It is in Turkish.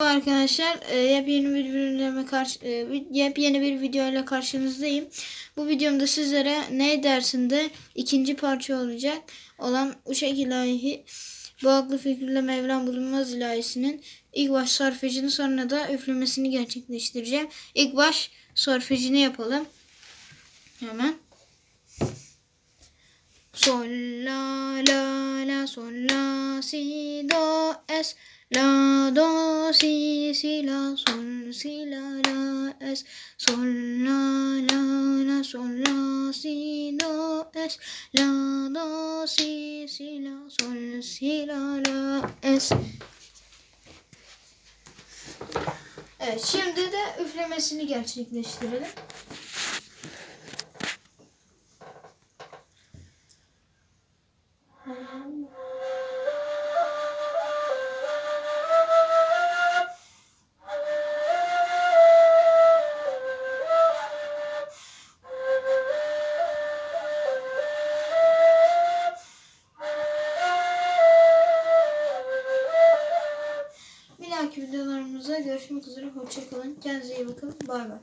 Arkadaşlar e, yepyeni bir videoyla karşı e, yepyeni bir videoyla karşınızdayım. Bu videomda sizlere ne dersinde ikinci parça olacak olan Uşak ilahi bu aklı fikirle Mevlam bulunmaz ilahisinin ilk baş sarfecini sonra da üflemesini gerçekleştireceğim. İlk baş sarfecini yapalım. Hemen. Sol la la la sol la si do es la do si si la sol si la la es. Sol la la la sol la si do es. La do si si la sol si la la es. Evet şimdi de üflemesini gerçekleştirelim. Dahaki videolarımızda görüşmek üzere. Hoşçakalın. Kendinize iyi bakın. Bay bay.